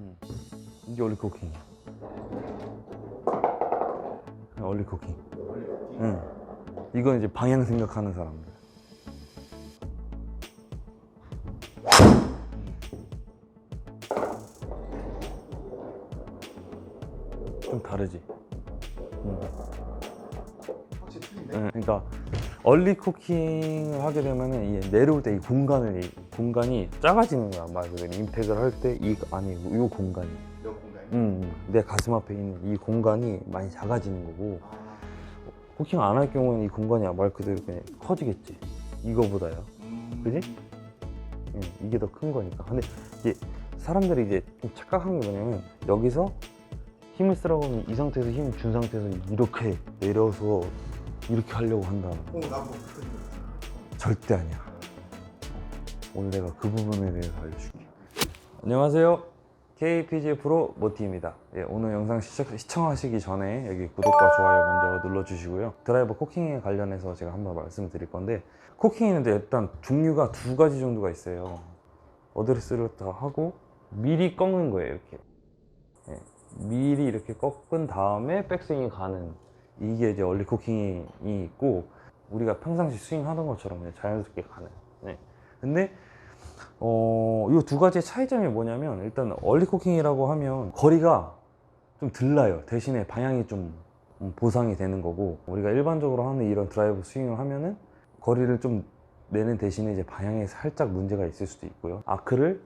음. 이게 얼리 쿠킹이야. 얼리 쿠킹. 응. 이건 이제 방향 생각하는 사람들. 좀 다르지. 응. 응, 그러니까 얼리 쿠킹을 하게 되면은 이 내려올 때 이 공간을 이 공간이 작아지는 거야 말 그대로 임팩을 할 때 이 안에 이 공간이. 음, 음. 내 가슴 앞에 있는 이 공간이 많이 작아지는 거고 아, 쿠킹 안 할 경우는 이 공간이 말 그대로 그냥 커지겠지 이거보다요 음. 그지? 음, 이게 더 큰 거니까 근데 이제 사람들이 이제 좀 착각한 게 뭐냐면 여기서 힘을 쓰라고 하면 이 상태에서 힘을 준 상태에서 이렇게 내려서 이렇게 하려고 한다는 거. 어, 나도 그 절대 아니야. 오늘 내가 그 부분에 대해서 알려줄게. 안녕하세요. KPG 프로 모티입니다. 예, 오늘 영상 시청, 시청하시기 전에 여기 구독과 좋아요 먼저 눌러주시고요. 드라이버 코킹에 관련해서 제가 한번 말씀을 드릴 건데 코킹에는 일단 종류가 두 가지 정도가 있어요. 어드레스를 다 하고 미리 꺾는 거예요 이렇게. 예, 미리 이렇게 꺾은 다음에 백스윙이 가는 이게 이제 얼리 코킹이 있고 우리가 평상시 스윙 하던 것처럼 그냥 자연스럽게 가는 네. 근데 어, 이 두 가지의 차이점이 뭐냐면 일단 얼리 코킹이라고 하면 거리가 좀 들라요. 대신에 방향이 좀 음, 보상이 되는 거고 우리가 일반적으로 하는 이런 드라이브 스윙을 하면은 거리를 좀 내는 대신에 이제 방향에 살짝 문제가 있을 수도 있고요. 아크를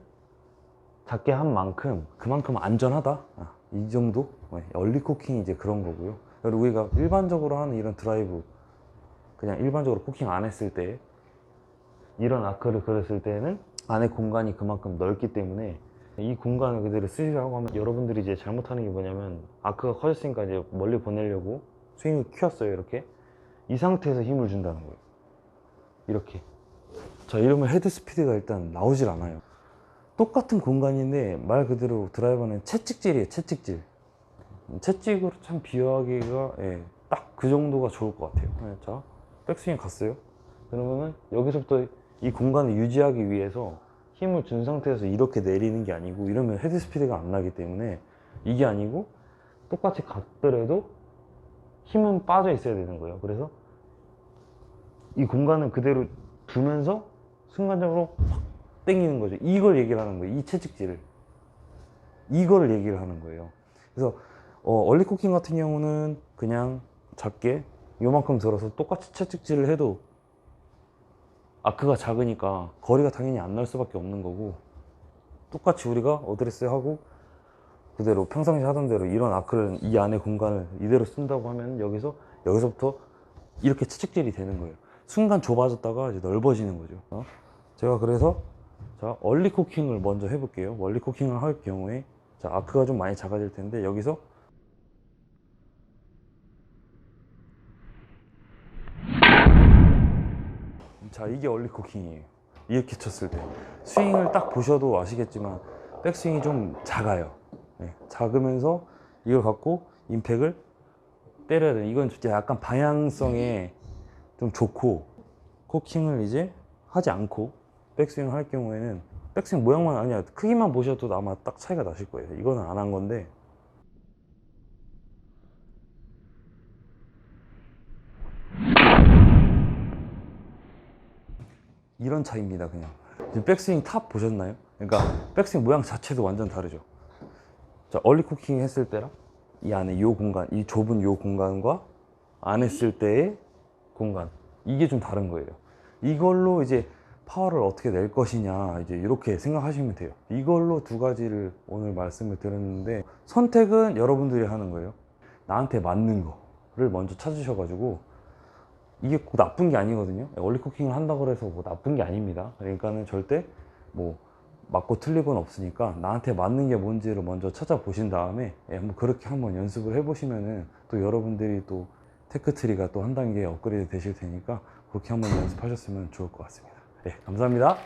작게 한 만큼 그만큼 안전하다. 아, 이 정도? 네, 얼리 코킹이 이제 그런 거고요. 그리고 우리가 일반적으로 하는 이런 드라이브 그냥 일반적으로 코킹 안 했을 때 이런 아크를 그렸을 때는 안에 공간이 그만큼 넓기 때문에 이 공간을 그대로 쓰시라고 하면 여러분들이 이제 잘못하는 게 뭐냐면 아크가 커졌으니까 이제 멀리 보내려고 스윙을 키웠어요 이렇게. 이 상태에서 힘을 준다는 거예요. 이렇게. 자 이러면 헤드 스피드가 일단 나오질 않아요. 똑같은 공간인데 말 그대로 드라이버는 채찍질이에요 채찍질 채찍으로 참 비유하기가 예, 딱 그 정도가 좋을 것 같아요 예, 자 백스윙 갔어요 그러면은 여기서부터 이 공간을 유지하기 위해서 힘을 준 상태에서 이렇게 내리는 게 아니고 이러면 헤드 스피드가 안 나기 때문에 이게 아니고 똑같이 갔더라도 힘은 빠져 있어야 되는 거예요. 그래서 이 공간을 그대로 두면서 순간적으로 확 당기는 거죠. 이걸 얘기를 하는 거예요. 이 채찍질을. 이거를 얘기를 하는 거예요. 그래서 어, 얼리 코킹 같은 경우는 그냥 작게 요만큼 들어서 똑같이 채찍질을 해도 아크가 작으니까 거리가 당연히 안 날 수밖에 없는 거고 똑같이 우리가 어드레스 하고 그대로 평상시 하던 대로 이런 아크를 이 안에 공간을 이대로 쓴다고 하면 여기서 여기서부터 이렇게 채찍질이 되는 거예요. 순간 좁아졌다가 이제 넓어지는 거죠. 어? 제가 그래서 자 얼리 코킹을 먼저 해볼게요. 얼리 코킹을 할 경우에 자 아크가 좀 많이 작아질 텐데 여기서 자 이게 얼리 코킹이에요. 이렇게 쳤을 때. 스윙을 딱 보셔도 아시겠지만 백스윙이 좀 작아요. 네, 작으면서 이걸 갖고 임팩을 때려야 돼요 이건 진짜 약간 방향성에 좀 좋고 코킹을 이제 하지 않고 백스윙을 할 경우에는 백스윙 모양만 아니야 크기만 보셔도 아마 딱 차이가 나실 거예요. 이거는 안 한 건데 이런 차이입니다 그냥. 백스윙 탑 보셨나요? 그러니까 백스윙 모양 자체도 완전 다르죠. 자 얼리 쿠킹 했을 때랑 이 안에 이 공간 이 좁은 이 공간과 안 했을 때의 공간. 이게 좀 다른 거예요. 이걸로 이제 파워를 어떻게 낼 것이냐 이제 이렇게 생각하시면 돼요. 이걸로 두 가지를 오늘 말씀을 드렸는데 선택은 여러분들이 하는 거예요. 나한테 맞는 거를 먼저 찾으셔가지고 이게 꼭 나쁜 게 아니거든요. 얼리 쿠킹을 한다고 해서 뭐 나쁜 게 아닙니다. 그러니까는 절대 뭐 맞고 건 없으니까 나한테 맞는 게 뭔지를 먼저 찾아보신 다음에 예, 한번 그렇게 한번 연습을 해보시면은 또 여러분들이 또 테크트리가 또 한 단계 업그레이드 되실 테니까 그렇게 한번 연습하셨으면 좋을 것 같습니다. 네, 감사합니다.